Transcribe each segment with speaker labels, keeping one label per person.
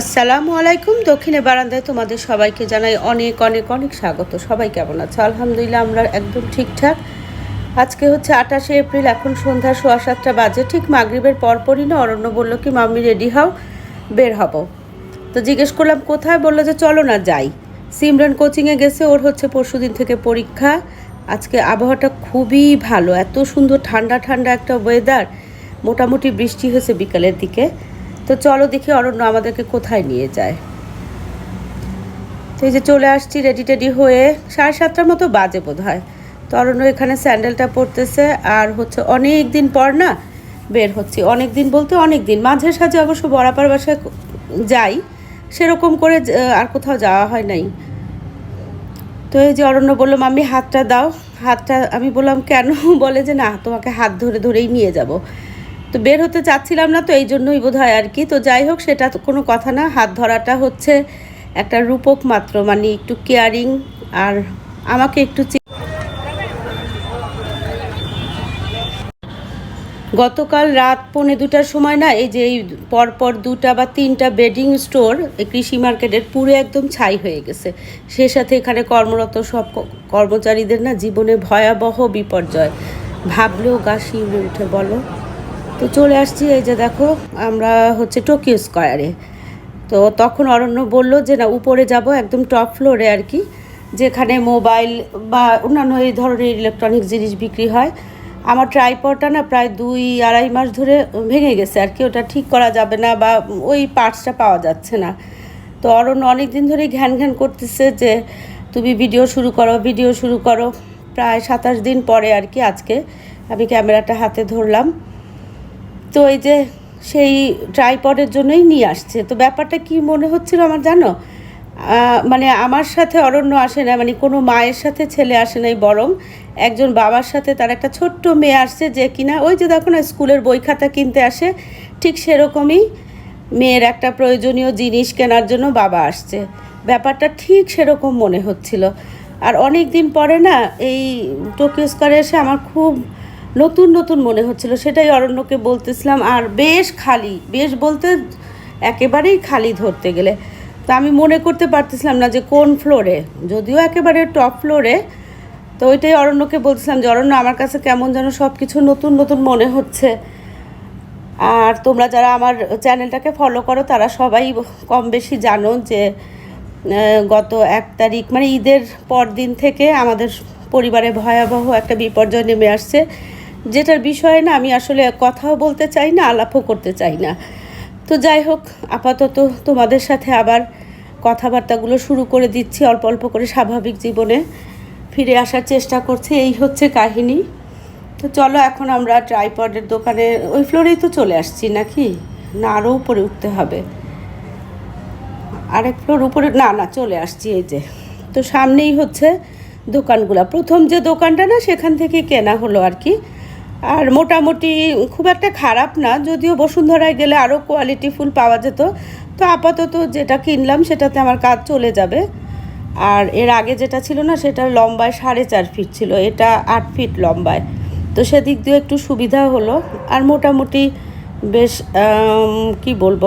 Speaker 1: আসসালামু আলাইকুম। দক্ষিণে বারান্দায় তোমাদের সবাইকে জানাই অনেক অনেক অনেক স্বাগত। সবাই কেমন আছে? আলহামদুলিল্লাহ আমরা একদম ঠিকঠাক। আজকে হচ্ছে আঠাশে এপ্রিল, এখন সন্ধ্যা সোয়া সাতটা বাজে। ঠিক মাগরিবের পরপরই না অরণ্য বলল কি, মাম্মি, রেডি হও, বের হব। তো জিজ্ঞেস করলাম, কোথায়? বলল যে, চলো না, যাই। সিমরান কোচিংয়ে গেছে, ওর হচ্ছে পরশুদিন থেকে পরীক্ষা। আজকে আবহাওয়াটা খুবই ভালো, এত সুন্দর ঠান্ডা ঠান্ডা একটা ওয়েদার মোটামুটি বৃষ্টি হয়েছে বিকালের দিকে। তো চলো দেখি অরণ্য আমাদেরকে কোথায় নিয়ে যায়। তো এই যে চলে আসছি রেডি টেডি হয়ে, সাড়ে সাতটার মতো বাজে বোধ হয় তো অরণ্য এখানে স্যান্ডেলটা পরতেছে, আর হচ্ছে অনেক দিন পর না বের হচ্ছি। অনেক দিন বলতে অনেক দিন মাঝে সাঝে অবশ্য বরাপার বাসায় যাই, সেরকম করে আর কোথাও যাওয়া হয় নাই। তো এই যে অরণ্য বলল, মাম্মি, হাতটা দাও। হাতটা, আমি বললাম, কেন? বলে যে, না, তোমাকে হাত ধরে ধরেই নিয়ে যাব। তো বের হতে চাচ্ছিলাম না, তো এই জন্যই বোধ হয় আর কি। তো যাই হোক, সেটা তো কোনো কথা না। হাত ধরাটা হচ্ছে একটা রূপক মাত্র মানে একটু কেয়ারিং আর আমাকে একটু গতকাল রাত পৌনে দুটার সময় না, এই যে এই পরপর দুটা বা তিনটা বেডিং স্টোর এই কৃষি মার্কেটের পুরো একদম ছাই হয়ে গেছে। সে সাথে এখানে কর্মরত সব কর্মচারীদের না জীবনে ভয়াবহ বিপর্যয়। ভাবলেও গা শিউরে উঠে, বলো। তো চলে আসছি, এই যে দেখো, আমরা হচ্ছে টোকিও স্কোয়ারে তো তখন অরণ্য বলল যে, না, উপরে যাব, একদম টপ ফ্লোরে আর কি, যেখানে মোবাইল বা অন্যান্য এই ধরনের ইলেকট্রনিক্স জিনিস বিক্রি হয়। আমার ট্রাইপডটা না প্রায় দুই আড়াই মাস ধরে ভেঙে গেছে, আর কি, ওটা ঠিক করা যাবে না বা ওই পার্টসটা পাওয়া যাচ্ছে না। তো অরণ্য অনেক দিন ধরেই ঘ্যান ঘ্যান করতেছে যে, তুমি ভিডিও শুরু করো ভিডিও শুরু করো। প্রায় সাতাশ দিন পরে আর কি আজকে আমি ক্যামেরাটা হাতে ধরলাম। তো এই যে সেই ট্রাইপডের জন্যই নিয়ে আসছে। তো ব্যাপারটা কি মনে হচ্ছিল আমার জানো? মানে আমার সাথে অরণ্য আসে না মানে কোনো মায়ের সাথে ছেলে আসে নাই বরং একজন বাবার সাথে তার একটা ছোট্ট মেয়ে আসছে যে কিনা, ওই যে দেখো না, স্কুলের বই খাতা কিনতে আসে, ঠিক সেরকমই মেয়ের একটা প্রয়োজনীয় জিনিস কেনার জন্য বাবা আসছে। ব্যাপারটা ঠিক সেরকম মনে হচ্ছিল। আর অনেক দিন পরে না, এই টোকিও স্কোয়ারে এসে আমার খুব নতুন নতুন মনে হচ্ছিল, সেটাই অরণ্যকে বলতেছিলাম, আর বেশ খালি, বেশ বলতে একেবারেই খালি ধরতে গেলে। তো আমি মনে করতে পারতেছিলাম না যে কোন ফ্লোরে যদিও একেবারে টপ ফ্লোরে তো ওইটাই অরণ্যকে বলছিলাম যে, অরণ্য, আমার কাছে কেমন যেন সব কিছু নতুন নতুন মনে হচ্ছে। আর তোমরা যারা আমার চ্যানেলটাকে ফলো করো, তারা সবাই কম বেশি জানো যে গত এক তারিখ মানে ঈদের পর দিন থেকে আমাদের পরিবারে ভয়াবহ একটা বিপর্যয় নেমে আসছে। যেটার বিষয়ে না আমি আসলে কথাও বলতে চাই না, আলাপও করতে চাই না। তো যাই হোক, আপাতত তোমাদের সাথে আবার কথাবার্তাগুলো শুরু করে দিচ্ছি অল্প অল্প করে স্বাভাবিক জীবনে। ফিরে আসার চেষ্টা করছি, এই হচ্ছে কাহিনী। তো চলো এখন আমরা ট্রাইপডের দোকানে, ওই ফ্লোরেই তো চলে আসছি নাকি? না আরও উপরে উঠতে হবে। আরেক ফ্লোর উপরে, না না, চলে আসছি, এই যে। তো সামনেই হচ্ছে দোকানগুলা। প্রথম যে দোকানটা না, সেখান থেকে কেনা হলো আর কি। আর মোটামুটি খুব একটা খারাপ না, যদিও বসুন্ধরায় গেলে আরও কোয়ালিটি ফুল পাওয়া যেত। তো আপাতত যেটা কিনলাম সেটাতে আমার কাজ চলে যাবে। আর এর আগে যেটা ছিল না, সেটা লম্বায় সাড়ে চার ফিট ছিল, এটা আট ফিট লম্বায়। তো সেদিক দিয়ে একটু সুবিধা হলো। আর মোটামুটি বেশ কি বলব,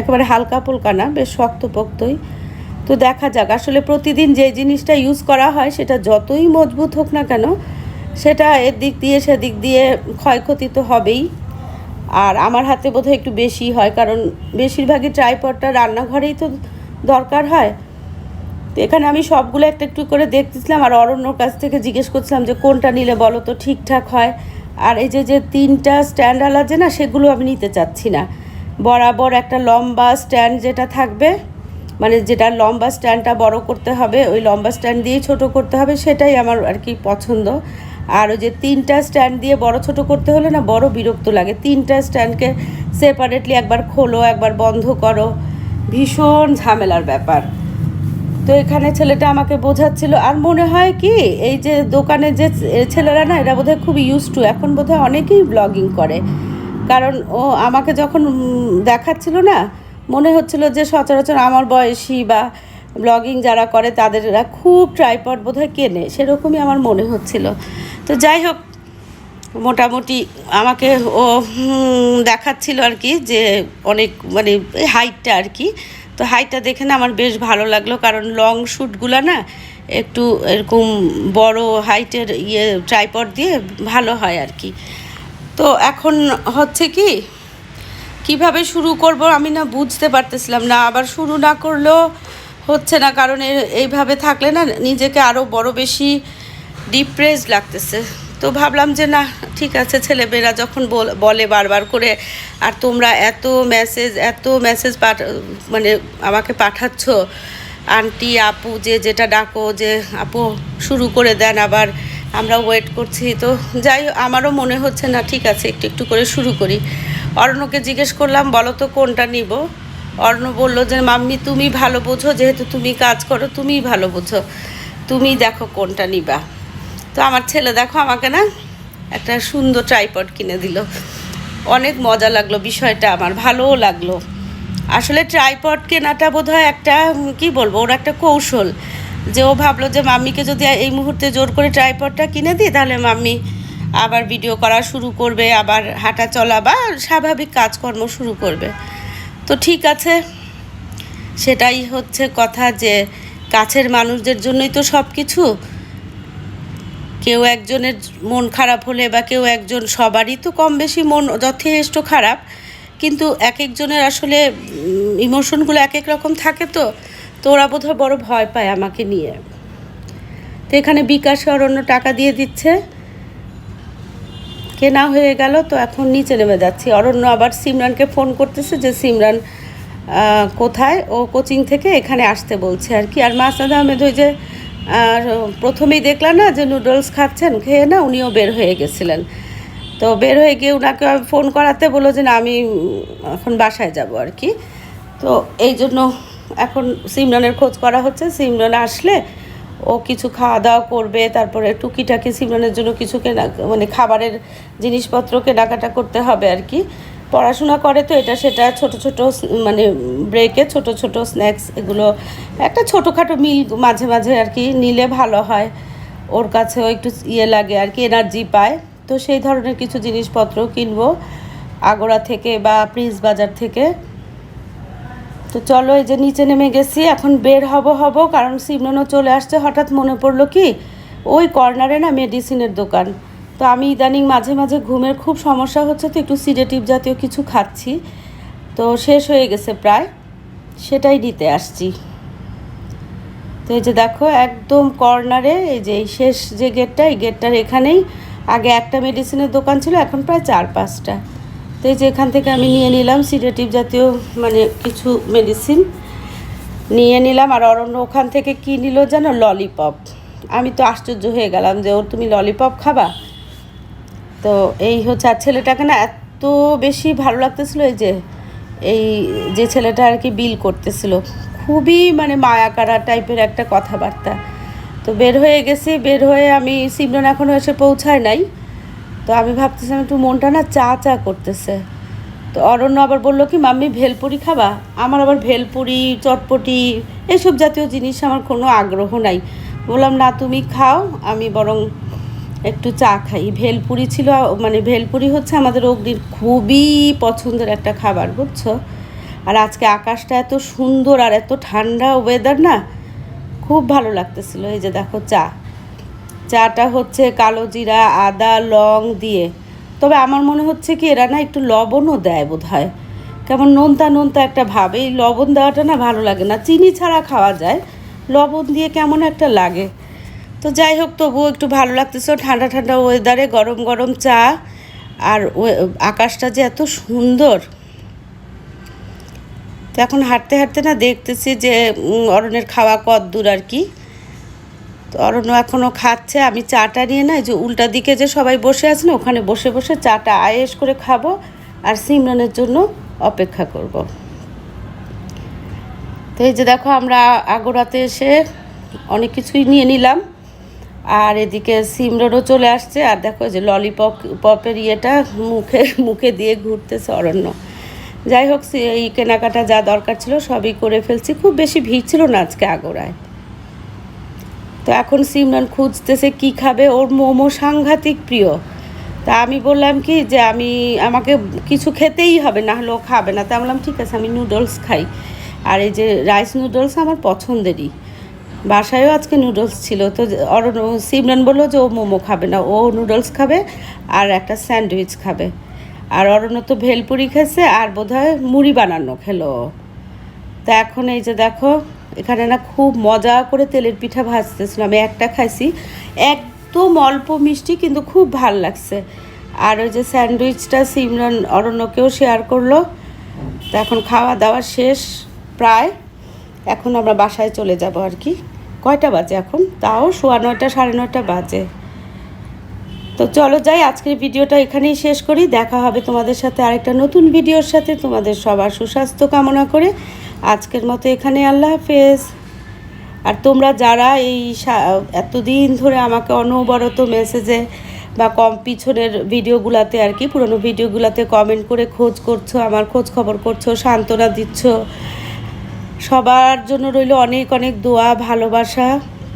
Speaker 1: একেবারে হালকা পুলকা না, বেশ শক্তপোক্তই। তো দেখা যাক, আসলে প্রতিদিন যে জিনিসটা ইউজ করা হয়, সেটা যতই মজবুত হোক না কেন সেটা এর দিক দিয়ে, সেদিক দিয়ে ক্ষয়ক্ষতি তো হবেই। আর আমার হাতে বোধহয় একটু বেশি হয়, কারণ বেশিরভাগই ট্রাইপডটা রান্নাঘরেই তো দরকার হয়। তো এখানে আমি সবগুলো একটা একটু করে দেখতেছিলাম, আর অরণ্যর কাছ থেকে জিজ্ঞেস করছিলাম যে কোনটা নিলে বলো তো ঠিকঠাক হয়। আর এই যে যে তিনটা স্ট্যান্ড আছে না, সেগুলো আমি নিতে চাচ্ছি না। বরাবর একটা লম্বা স্ট্যান্ড যেটা থাকবে মানে যেটা লম্বা স্ট্যান্ডটা বড় করতে হবে, ওই লম্বা স্ট্যান্ড দিয়েই ছোট করতে হবে, সেটাই আমার আর কি পছন্দ। আর ওই যে তিনটা স্ট্যান্ড দিয়ে বড় ছোট করতে হলে না বড় বিরক্ত লাগে। তিনটা স্ট্যান্ডকে সেপারেটলি একবার খোলো, একবার বন্ধ করো। ভীষণ ঝামেলার ব্যাপার। তো এখানে ছেলেটা আমাকে বোঝাচ্ছিল। আর মনে হয় কি, এই যে দোকানে যে ছেলেরা না, এরা বোধহয় খুব ইউজ টু এখন বোধহয় অনেকেই ব্লগিং করে। কারণ ও আমাকে যখন দেখাচ্ছিল না, মনে হচ্ছিল যে সচরাচর আমার বয়সী বা ব্লগিং যারা করে, তাদের এরা খুব ট্রাইপড বোধহয় কেনে। সেরকমই আমার মনে হচ্ছিল। তো যাই হোক, মোটামুটি আমাকে ও দেখাচ্ছিল আর কি যে অনেক মানে হাইটটা আর কি। তো হাইটটা দেখে না আমার বেশ ভালো লাগল, কারণ লং শ্যুটগুলো না একটু এরকম বড় হাইটের ইয়ে ট্রাইপড দিয়ে ভালো হয় আর কি। তো এখন হচ্ছে কি, কীভাবে শুরু করব আমি না বুঝতে পারতেছিলাম না, আবার শুরু না করলেও হচ্ছে না, কারণ এইভাবে থাকলে না নিজেকে আরও বড় বেশি ডিপ্রেস লাগতেছে। তো ভাবলাম যে, না, ঠিক আছে, ছেলেমেয়েরা যখন বল- বারবার করে, আর তোমরা এত মেসেজ এত মেসেজ পাঠা মানে আমাকে পাঠাচ্ছ আন্টি আপু, যে যেটা ডাকো, যে আপু, শুরু করে দেন আবার আমরা ওয়েট করছি। তো যাই আমারও মনে হচ্ছে, না, ঠিক আছে, একটু একটু করে শুরু করি। অরণ্যকে জিজ্ঞেস করলাম, বলো তো, কোনটা নিব? অর্ণ বলল যে, মাম্মি, তুমি ভালো বোঝো, যেহেতু তুমি কাজ করো, তুমিই ভালো বোঝো। তুমি দেখো কোনটা নিবা। তো আমার ছেলে দেখো আমাকে না একটা সুন্দর ট্রাইপড কিনে দিল। অনেক মজা লাগল, বিষয়টা আমার, ভালোও লাগল। আসলে ট্রাইপড কেনাটা বোধহয় একটা কি বলব, ওর একটা কৌশল। যে ও ভাবলো যে মাম্মিকে যদি এই মুহূর্তে জোর করে ট্রাইপডটা কিনে দিই, তাহলে মাম্মি আবার ভিডিও করা শুরু করবে, আবার হাঁটা চলা বা স্বাভাবিক কাজকর্ম শুরু করবে। তো ঠিক আছে, সেটাই হচ্ছে কথা যে কাছের মানুষদের জন্যই তো সব কিছু কেউ একজনের মন খারাপ হলে বা কেউ একজন সবারই তো কম বেশি মন যথেষ্ট খারাপ, কিন্তু এক একজনের আসলে ইমোশনগুলো এক এক রকম থাকে তো তো ওরা বোধহয় বড় ভয় পায় আমাকে নিয়ে। তো এখানে বিকাশ অরণ্য টাকা দিয়ে দিচ্ছে। কেনা হয়ে গেল, তো এখন নিচে নেমে যাচ্ছি। অরণ্য আবার সিমরানকে ফোন করতেছে যে, সিমরান কোথায়? ও কোচিং থেকে এখানে আসতে বলছে আর কি। আর মাসনাদ আহমেদ ওই যে আর প্রথমেই দেখলাম না যে নুডলস খাচ্ছেন, খেয়ে না উনিও বের হয়ে গেছিলেন। তো বের হয়ে গিয়ে ওনাকে ফোন করাতে বলল যে, না, আমি এখন বাসায় যাব আর কি। তো এই জন্য এখন সিমরানের খোঁজ করা হচ্ছে। সিমরান আসলে ও কিছু খাওয়া দাওয়া করবে, তারপরে টুকিটাকি সিমরানের জন্য কিছু কেনা মানে খাবারের জিনিসপত্র কেনাকাটা করতে হবে আর কি। পড়াশোনা করে তো এটা সেটা ছোট ছোট মানে ব্রেকে ছোট ছোট স্ন্যাক্স এগুলো, একটা ছোটোখাটো মিল মাঝে মাঝে আর কি নিলে ভালো হয়। ওর কাছেও একটু ইয়ে লাগে আর কি এনার্জি পায়। তো সেই ধরনের কিছু জিনিসপত্র কিনবো আগোড়া থেকে বা প্রিন্স বাজার থেকে। তো চলো এই যে নিচে নেমে গেছি, এখন বের হব হব, কারণ সিমরনও চলে আসছে। হঠাৎ মনে পড়ল কি, ওই কর্নারে না মেডিসিনের দোকান। তো আমি ইদানিং মাঝে মাঝে ঘুমের খুব সমস্যা হচ্ছে তো একটু সিডেটিভ জাতীয় কিছু খাচ্ছি। তো শেষ হয়ে গেছে প্রায়। সেটাই নিতে আসছি। তো এই যে দেখো, একদম কর্নারে এই যে এই শেষ যে গেটটা, এই গেটটার এখানেই আগে একটা মেডিসিনের দোকান ছিল, এখন প্রায় চার পাঁচটা। তো এই যে এখান থেকে আমি নিয়ে নিলাম সিডেটিভ জাতীয় মানে কিছু মেডিসিন। নিয়ে নিলাম আর অরণ্য ওখান থেকে কী নিল যেন ললিপপ আমি তো আশ্চর্য হয়ে গেলাম যে ওর তুমি ললিপপ খাবা? তো এই হচ্ছে, আর ছেলেটাকে না এত বেশি ভালো লাগতেছিল এই যে এই যে ছেলেটা আর কি বিল করতেছিল। খুবই মানে মায়াকারা টাইপের একটা কথাবার্তা। তো বের হয়ে গেছি, বের হয়ে আমি সিমরন এখনও এসে পৌঁছায় নাই। তো আমি ভাবতেছিলাম একটু মনটা না চা চা করতেছে। তো অরণ্য আবার বলল কি, মাম্মি, ভেলপুরি খাবা? আমার আবার ভেলপুরি, চটপটি, এসব জাতীয় জিনিস আমার কোনো আগ্রহ নাই। বললাম, না, তুমি খাও, আমি বরং একটু চা খাই। ভেলপুরি ছিল মানে ভেলপুরি হচ্ছে আমাদের অগ্নির খুবই পছন্দের একটা খাবার, বুঝছ? আর আজকে আকাশটা এত সুন্দর আর এত ঠান্ডা ওয়েদার না, খুব ভালো লাগতেছিল। এই যে দেখো চা। চাটা হচ্ছে কালো জিরা, আদা, লং দিয়ে। তবে আমার মনে হচ্ছে কি এরা না একটু লবণও দেয় বোধ হয় কেমন নোনতা নোনতা একটা ভাব। এই লবণ দেওয়াটা না ভালো লাগে না। চিনি ছাড়া খাওয়া যায়। লবণ দিয়ে কেমন একটা লাগে। তো যাই হোক, তবুও একটু ভালো লাগতেছে। ঠান্ডা ঠান্ডা ওয়েদারে গরম গরম চা আর আকাশটা যে এত সুন্দর। তো এখন হাঁটতে হাঁটতে না দেখতেছি যে অরণ্যের খাওয়া কত দূর আর কি। তো অরণ্য এখনও খাচ্ছে। আমি চাটা নিয়ে না যে উল্টা দিকে যে সবাই বসে আছে না, ওখানে বসে বসে চাটা আয়েস করে খাব আর সিমরানের জন্য অপেক্ষা করব। তো এই যে দেখো, আমরা আগোড়াতে এসে অনেক কিছুই নিয়ে নিলাম। আর এদিকে সিমরানও চলে আসছে, আর দেখো যে ললিপপ পপের ইয়েটা মুখে মুখে দিয়ে ঘুরতেছে অরণ্য। যাই হোক এই কেনাকাটা যা দরকার ছিল সবই করে ফেলছি। খুব বেশি ভিড় ছিল না আজকে আগোড়ায়। তো এখন সিমরান খুঁজতেছে কি খাবে। ওর মোমো সাংঘাতিক প্রিয়। তা আমি বললাম কি যে আমি, আমাকে কিছু খেতেই হবে, না হলেও খাবে না। তা বললাম, ঠিক আছে, আমি নুডলস খাই। আর এই যে রাইস নুডলস আমার পছন্দেরই। বাসায়ও আজকে নুডলস ছিল। তো অরণ সিমরান বলল যে ও মোমো খাবে না, ও নুডলস খাবে আর একটা স্যান্ডউইচ খাবে। আর অরণ্য তো ভেলপুরি খেয়েছে আর বোধহয় মুড়ি বানানো খেলো। তা এখন এই যে দেখো, এখানে না খুব মজা করে তেলের পিঠা ভাজতেছিল। আমি একটা খাইছি, একদম অল্প মিষ্টি কিন্তু খুব ভালো লাগছে। আর ওই যে স্যান্ডউইচটা সিমরান অরণ্যকেও শেয়ার করল। তা এখন খাওয়া দাওয়া শেষ প্রায়। এখন আমরা বাসায় চলে যাব আর কি। কয়টা বাজে এখন? তাও সোয়া নয়টা, সাড়ে নয়টা বাজে। তো চলো যাই, আজকের ভিডিওটা এখানেই শেষ করি। দেখা হবে তোমাদের সাথে আরেকটা নতুন ভিডিওর সাথে। তোমাদের সবার সুস্বাস্থ্য কামনা করে। আজকের মতো এখানে আল্লাহ হাফেজ। আর তোমরা যারা এই এতদিন ধরে আমাকে অনবরত মেসেজে বা কম পিছনের ভিডিওগুলাতে আর কি, পুরনো ভিডিওগুলাতে কমেন্ট করে খোঁজ করছ, আমার খোঁজ খবর করছ, সান্ত্বনা দিচ্ছ সবার জন্য রইল অনেক অনেক দোয়া, ভালোবাসা।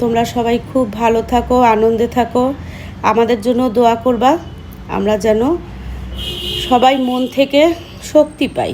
Speaker 1: তোমরা সবাই খুব ভালো থাকো, আনন্দে থাকো। আমাদের জন্য দোয়া করবা, আমরা যেন সবাই মন থেকে শক্তি পাই।